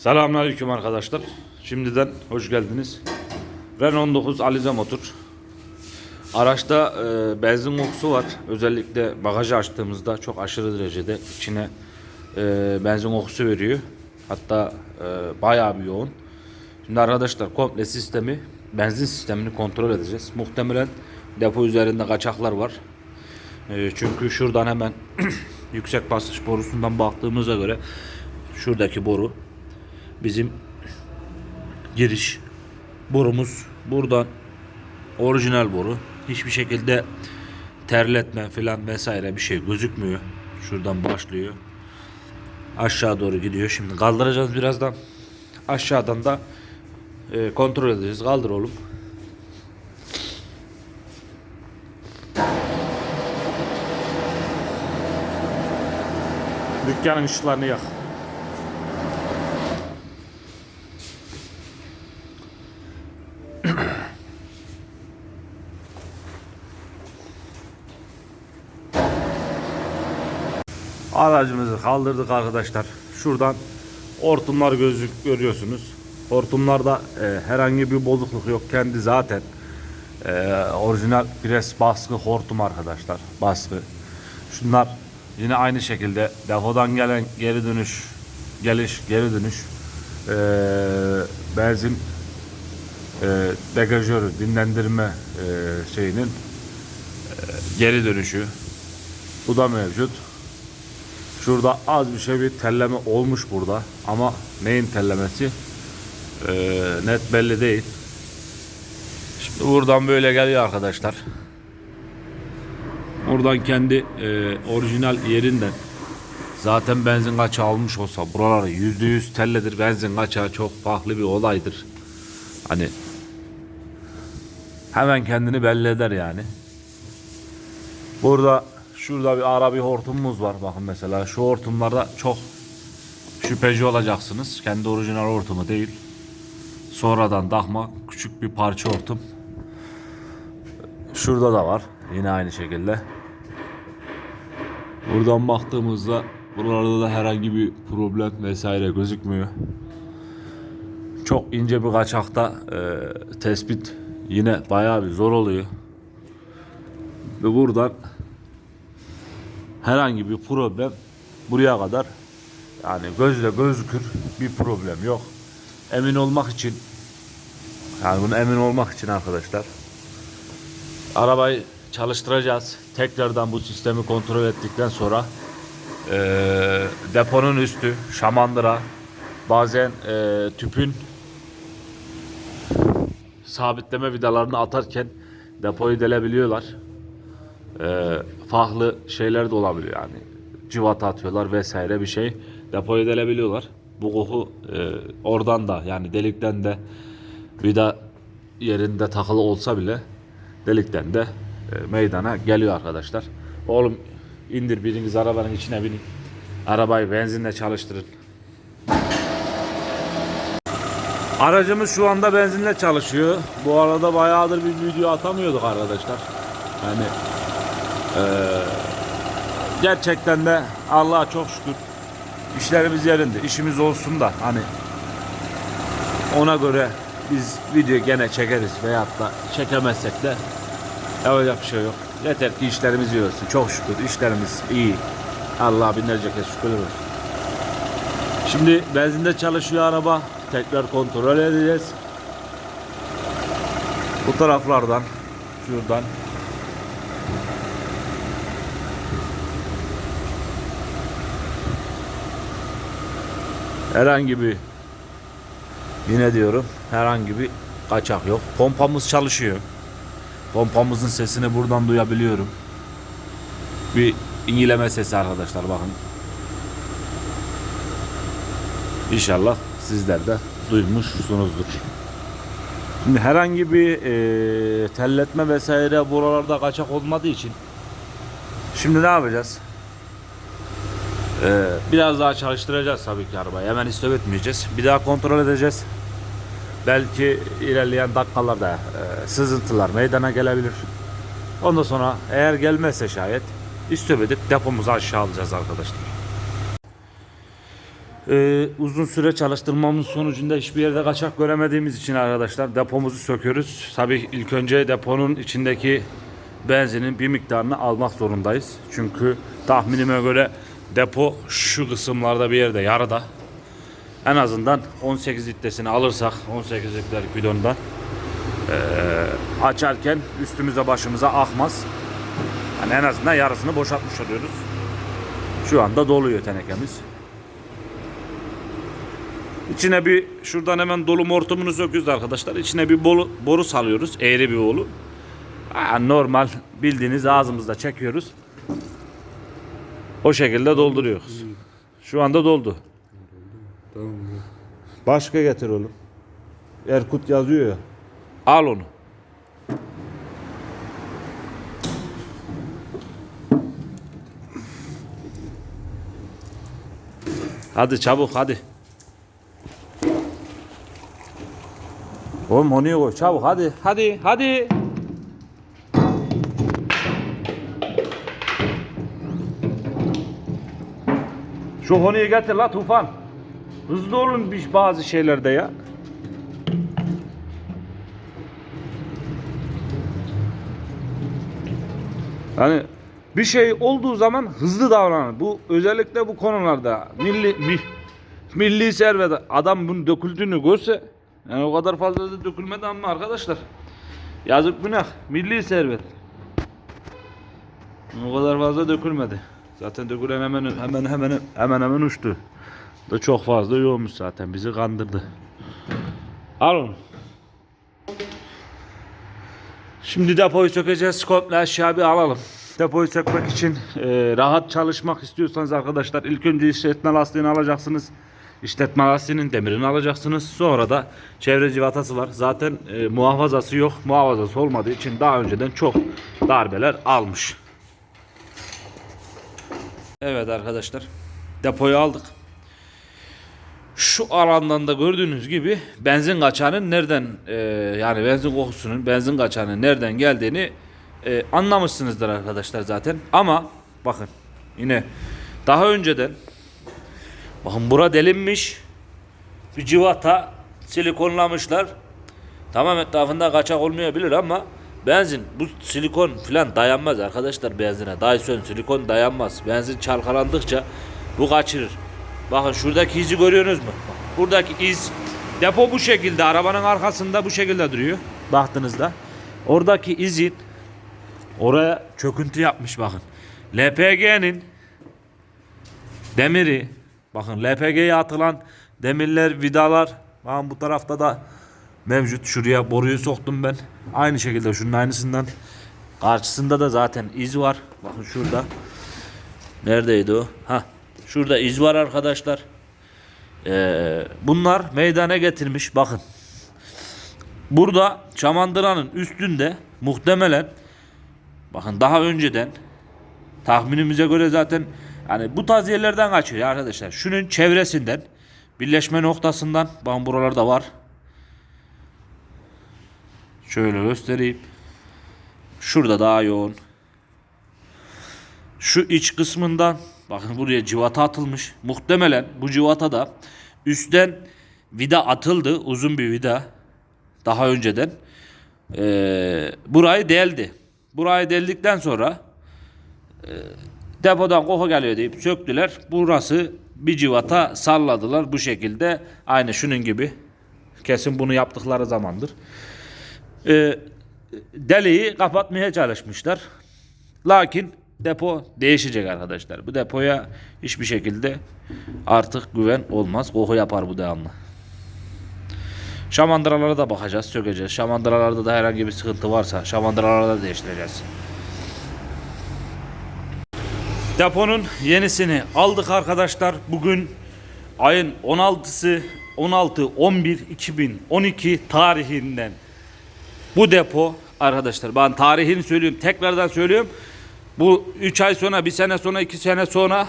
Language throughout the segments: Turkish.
Selamünaleyküm arkadaşlar. Şimdiden hoş geldiniz. Renault 19 Alize motor. Araçta e, benzin kokusu var. Özellikle bagajı açtığımızda çok aşırı derecede içine e, benzin kokusu veriyor. Hatta e, bayağı bir yoğun. Şimdi arkadaşlar komple sistemi, benzin sistemini kontrol edeceğiz. Muhtemelen depo üzerinde kaçaklar var. E, çünkü şuradan hemen yüksek basınç borusundan baktığımıza göre şuradaki boru bizim giriş borumuz buradan. Orijinal boru. Hiçbir şekilde terletme falan vesaire bir şey gözükmüyor. Şuradan başlıyor. Aşağı doğru gidiyor. Şimdi kaldıracağız birazdan. Aşağıdan da e, kontrol edeceğiz. Kaldır oğlum. Dükkanın ışıklarını yak Aracımızı kaldırdık arkadaşlar. Şuradan hortumlar gözlük görüyorsunuz. Hortumlarda e, herhangi bir bozukluk yok. Kendi zaten e, orijinal pres baskı hortum arkadaşlar. Baskı. Şunlar yine aynı şekilde depodan gelen geri dönüş, geliş, geri dönüş e, benzin e, degajörü, dinlendirme e, şeyinin e, geri dönüşü. Bu da mevcut. Şurada az bir şey bir telleme olmuş burada ama neyin tellemesi Ee, net belli değil. Şimdi buradan böyle geliyor arkadaşlar. Buradan kendi e, orijinal yerinden zaten benzin kaçağı almış olsa buraları yüzde yüz telledir benzin kaçağı çok farklı bir olaydır. Hani hemen kendini belli eder yani. Burada şurada bir ara bir hortumumuz var. Bakın mesela şu hortumlarda çok şüpheci olacaksınız. Kendi orijinal hortumu değil. Sonradan takma küçük bir parça hortum. Şurada da var. Yine aynı şekilde. Buradan baktığımızda buralarda da herhangi bir problem vesaire gözükmüyor. Çok ince bir kaçakta e, tespit yine bayağı bir zor oluyor. Ve buradan herhangi bir problem buraya kadar yani gözle gözükür bir problem yok. Emin olmak için yani bunu emin olmak için arkadaşlar arabayı çalıştıracağız. Tekrardan bu sistemi kontrol ettikten sonra eee, deponun üstü şamandıra bazen eee, tüpün sabitleme vidalarını atarken depoyu delebiliyorlar e, farklı şeyler de olabiliyor yani. Civata atıyorlar vesaire bir şey depoya delebiliyorlar. Bu koku e, oradan da yani delikten de vida yerinde takılı olsa bile delikten de e, meydana geliyor arkadaşlar. Oğlum indir biriniz arabanın içine binin. Arabayı benzinle çalıştırın. Aracımız şu anda benzinle çalışıyor. Bu arada bayağıdır bir video atamıyorduk arkadaşlar. Yani ee, gerçekten de Allah'a çok şükür işlerimiz yerinde. işimiz olsun da hani ona göre biz video gene çekeriz veyahut da çekemezsek de yapacak bir şey yok. Yeter ki işlerimiz iyi olsun. Çok şükür işlerimiz iyi. Allah'a binlerce kez şükürler olsun. Şimdi benzinde çalışıyor araba. Tekrar kontrol edeceğiz. Bu taraflardan şuradan herhangi bir yine diyorum herhangi bir kaçak yok. Pompamız çalışıyor. Pompamızın sesini buradan duyabiliyorum. Bir ingileme sesi arkadaşlar bakın. İnşallah sizler de duymuşsunuzdur. Şimdi herhangi bir e, telletme vesaire buralarda kaçak olmadığı için şimdi ne yapacağız? Ee, biraz daha çalıştıracağız tabii ki arabayı. Hemen istop etmeyeceğiz. Bir daha kontrol edeceğiz. Belki ilerleyen dakikalarda e, sızıntılar meydana gelebilir. Ondan sonra eğer gelmezse şayet istop edip depomuzu aşağı alacağız arkadaşlar. Ee, uzun süre çalıştırmamız sonucunda hiçbir yerde kaçak göremediğimiz için arkadaşlar depomuzu söküyoruz. Tabii ilk önce deponun içindeki benzinin bir miktarını almak zorundayız. Çünkü tahminime göre depo şu kısımlarda bir yerde yarıda. En azından 18 litresini alırsak 18 litrelik bidondan ee, açarken üstümüze başımıza akmaz. Yani en azından yarısını boşaltmış oluyoruz. Şu anda doluyor tenekemiz. İçine bir şuradan hemen dolu hortumunu söküyoruz arkadaşlar. İçine bir boru, boru salıyoruz. Eğri bir boru. Ha, normal bildiğiniz ağzımızda çekiyoruz. O şekilde dolduruyoruz. Şu anda doldu. Tamam. Başka getir oğlum. Erkut yazıyor ya. Al onu. Hadi çabuk hadi. Oğlum onu koy çabuk hadi hadi hadi. Şu honuyu getir la Tufan. Hızlı olun bazı şeylerde ya. Hani bir şey olduğu zaman hızlı davranın. Bu özellikle bu konularda milli mi, milli servet adam bunun döküldüğünü görse yani o kadar fazla da dökülmedi ama arkadaşlar yazık günah milli servet. O kadar fazla dökülmedi. Zaten dökülen hemen hemen hemen hemen hemen uçtu. Da çok fazla yoğunmuş zaten bizi kandırdı. Al. Şimdi depoyu sökeceğiz. Komple aşağı bir alalım. Depoyu sökmek için e, rahat çalışmak istiyorsanız arkadaşlar ilk önce işletme lastiğini alacaksınız. İşletme lastiğinin demirini alacaksınız. Sonra da çevre civatası var. Zaten e, muhafazası yok. Muhafazası olmadığı için daha önceden çok darbeler almış. Evet arkadaşlar. Depoyu aldık. Şu alandan da gördüğünüz gibi benzin kaçağının nereden e, yani benzin kokusunun benzin kaçağının nereden geldiğini e, anlamışsınızdır arkadaşlar zaten. Ama bakın yine daha önceden bakın bura delinmiş bir civata silikonlamışlar. Tamam etrafında kaçak olmayabilir ama benzin bu silikon falan dayanmaz arkadaşlar benzine. Dyson silikon dayanmaz. Benzin çalkalandıkça bu kaçırır. Bakın şuradaki izi görüyorsunuz mu? Buradaki iz depo bu şekilde arabanın arkasında bu şekilde duruyor. Baktığınızda oradaki izin oraya çöküntü yapmış bakın. LPG'nin demiri bakın LPG'ye atılan demirler, vidalar bakın bu tarafta da mevcut. Şuraya boruyu soktum ben. Aynı şekilde şunun aynısından. Karşısında da zaten iz var. Bakın şurada. Neredeydi o? Ha, şurada iz var arkadaşlar. Ee, bunlar meydana getirmiş. Bakın. Burada Çamandıra'nın üstünde muhtemelen bakın daha önceden tahminimize göre zaten yani bu tarz yerlerden kaçıyor arkadaşlar. Şunun çevresinden birleşme noktasından bakın buralarda var. Şöyle göstereyim. Şurada daha yoğun. Şu iç kısmından bakın buraya civata atılmış. Muhtemelen bu civata da üstten vida atıldı. Uzun bir vida. Daha önceden. Ee, burayı deldi. Burayı deldikten sonra e, depodan koku geliyor deyip söktüler. Burası bir civata salladılar bu şekilde. Aynı şunun gibi. Kesin bunu yaptıkları zamandır. Ee, deliği kapatmaya çalışmışlar. Lakin depo değişecek arkadaşlar. Bu depoya hiçbir şekilde artık güven olmaz. Koku yapar bu devamlı. Şamandıralara da bakacağız, sökeceğiz. Şamandıralarda da herhangi bir sıkıntı varsa şamandıraları da değiştireceğiz. Deponun yenisini aldık arkadaşlar. Bugün ayın 16'sı 16 11 2012 tarihinden bu depo arkadaşlar ben tarihini söylüyorum tekrardan söylüyorum. Bu 3 ay sonra, bir sene sonra, 2 sene sonra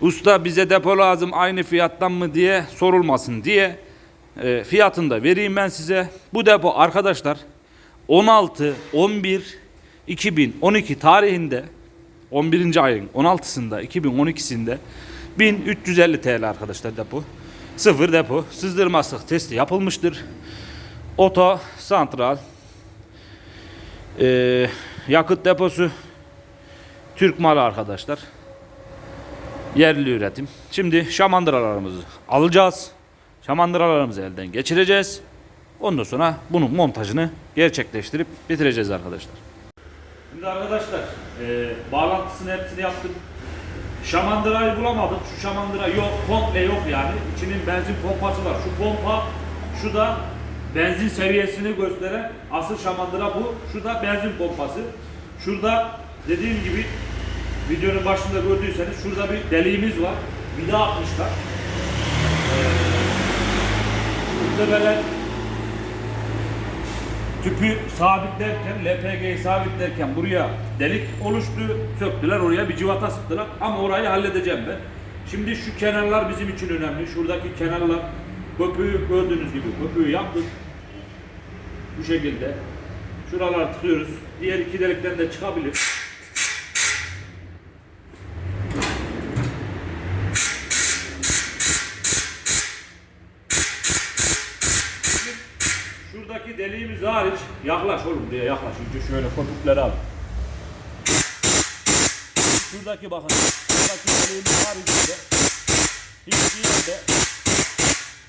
usta bize depo lazım aynı fiyattan mı diye sorulmasın diye e, fiyatını da vereyim ben size. Bu depo arkadaşlar 16 11 2012 tarihinde 11. ayın 16'sında 2012'sinde 1350 TL arkadaşlar depo. Sıfır depo. Sızdırmazlık testi yapılmıştır. Oto, santral, ee, yakıt deposu Türk malı arkadaşlar. Yerli üretim. Şimdi şamandıralarımızı alacağız. Şamandıralarımızı elden geçireceğiz. Ondan sonra bunun montajını gerçekleştirip bitireceğiz arkadaşlar. Şimdi arkadaşlar e, bağlantısını hepsini yaptık. Şamandırayı bulamadık. Şu şamandıra yok, komple yok yani. İçinin benzin pompası var. Şu pompa, şu da benzin seviyesini gösteren asıl şamandıra bu. Şu da benzin pompası. Şurada dediğim gibi videonun başında gördüyseniz şurada bir deliğimiz var. Vida atmışlar. Ee, muhtemelen tüpü sabitlerken, LPG'yi sabitlerken buraya delik oluştu. Söktüler oraya bir civata sıktılar. Ama orayı halledeceğim ben. Şimdi şu kenarlar bizim için önemli. Şuradaki kenarlar köpüğü gördüğünüz gibi köpüğü yaptık. Bu şekilde. Şuraları tıkıyoruz. Diğer iki delikten de çıkabilir. Şuradaki deliğimiz hariç yaklaş oğlum diye yaklaş. Önce şöyle köpükleri al. Şuradaki bakın. Şuradaki deliğimiz haricinde hiçbir yerde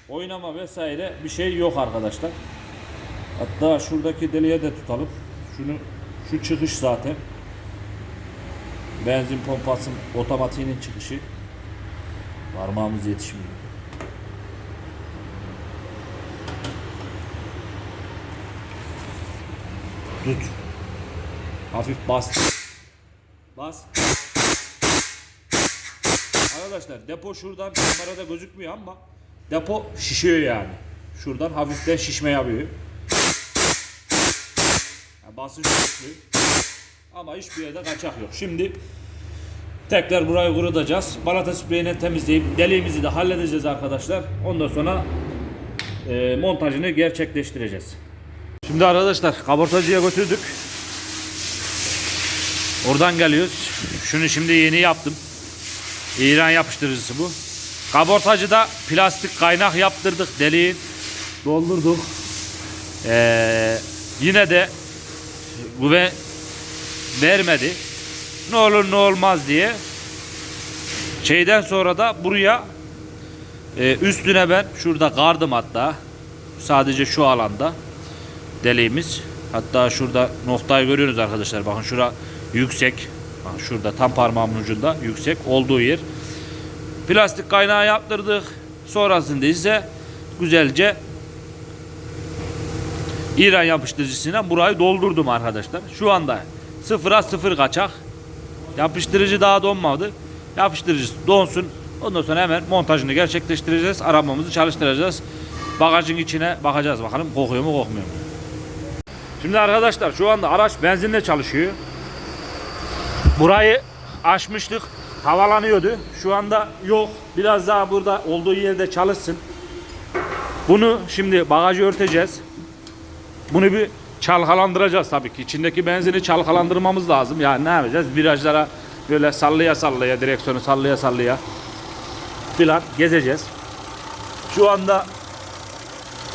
oynama vesaire bir şey yok arkadaşlar. Hatta şuradaki deliğe de tutalım. Şunu şu çıkış zaten. Benzin pompasının otomatiğinin çıkışı. Parmağımız yetişmiyor. Tut. Hafif bas. Bas. Arkadaşlar depo şuradan kamerada gözükmüyor ama depo şişiyor yani. Şuradan hafiften şişme yapıyor. Yani basınç güçlü. Ama hiçbir yerde kaçak yok. Şimdi tekrar burayı kurutacağız. Balata spreyiyle temizleyip deliğimizi de halledeceğiz arkadaşlar. Ondan sonra e, montajını gerçekleştireceğiz. Şimdi arkadaşlar kabortacıya götürdük. Oradan geliyoruz. Şunu şimdi yeni yaptım. İran yapıştırıcısı bu. Kabortacıda plastik kaynak yaptırdık deliğin. Doldurduk. Ee, yine de güven vermedi. Ne olur ne olmaz diye. Şeyden sonra da buraya e, üstüne ben şurada kardım hatta. Sadece şu alanda deliğimiz. Hatta şurada noktayı görüyorsunuz arkadaşlar. Bakın şura yüksek. Bakın şurada tam parmağımın ucunda yüksek olduğu yer. Plastik kaynağı yaptırdık. Sonrasında ise güzelce İran yapıştırıcısıyla burayı doldurdum arkadaşlar. Şu anda sıfıra sıfır kaçak. Yapıştırıcı daha donmadı. Yapıştırıcı donsun. Ondan sonra hemen montajını gerçekleştireceğiz. Arabamızı çalıştıracağız. Bagajın içine bakacağız bakalım kokuyor mu kokmuyor mu. Şimdi arkadaşlar şu anda araç benzinle çalışıyor. Burayı açmıştık. Havalanıyordu. Şu anda yok. Biraz daha burada olduğu yerde çalışsın. Bunu şimdi bagajı örteceğiz. Bunu bir çalkalandıracağız tabii ki. İçindeki benzini çalkalandırmamız lazım. Yani ne yapacağız? Virajlara böyle sallaya sallaya, direksiyonu sallaya sallaya filan gezeceğiz. Şu anda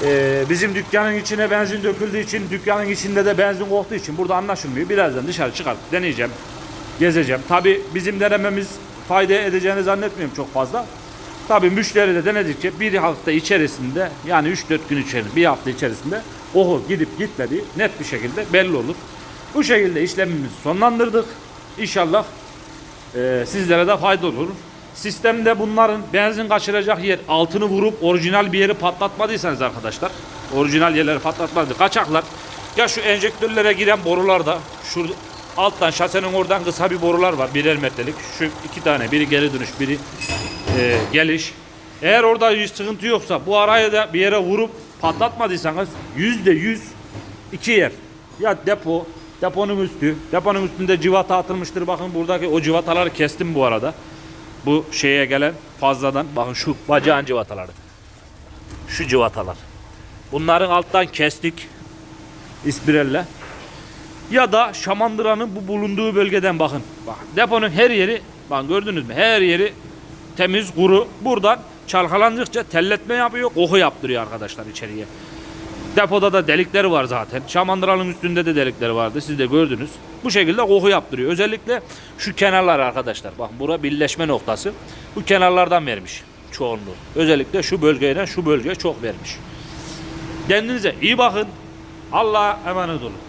ee, bizim dükkanın içine benzin döküldüğü için dükkanın içinde de benzin koktuğu için burada anlaşılmıyor. Birazdan dışarı çıkar deneyeceğim. Gezeceğim. Tabi bizim denememiz fayda edeceğini zannetmiyorum çok fazla. Tabi müşteri de denedikçe bir hafta içerisinde yani 3-4 gün içerisinde bir hafta içerisinde oku gidip gitmediği net bir şekilde belli olur. Bu şekilde işlemimizi sonlandırdık. İnşallah e, sizlere de fayda olur. Sistemde bunların benzin kaçıracak yer altını vurup orijinal bir yeri patlatmadıysanız arkadaşlar orijinal yerleri patlatmadı. Kaçaklar ya şu enjektörlere giren borularda şu alttan şasenin oradan kısa bir borular var birer metrelik. Şu iki tane biri geri dönüş biri e, geliş. Eğer orada bir sıkıntı yoksa bu araya da bir yere vurup patlatmadıysanız yüzde yüz iki yer. Ya depo, deponun üstü, deponun üstünde civata atılmıştır. Bakın buradaki o civataları kestim bu arada bu şeye gelen fazladan bakın şu bacağın civataları. Şu civatalar. Bunların alttan kestik ispirelle. Ya da şamandıranın bu bulunduğu bölgeden bakın. Bak deponun her yeri bakın gördünüz mü? Her yeri temiz, kuru. Buradan çalkalandıkça telletme yapıyor, koku yaptırıyor arkadaşlar içeriye. Depoda da delikleri var zaten. Şamandıralın üstünde de delikleri vardı. Siz de gördünüz. Bu şekilde koku yaptırıyor. Özellikle şu kenarlar arkadaşlar. Bak bura birleşme noktası. Bu kenarlardan vermiş çoğunluğu. Özellikle şu bölgeden şu bölgeye çok vermiş. Kendinize iyi bakın. Allah'a emanet olun.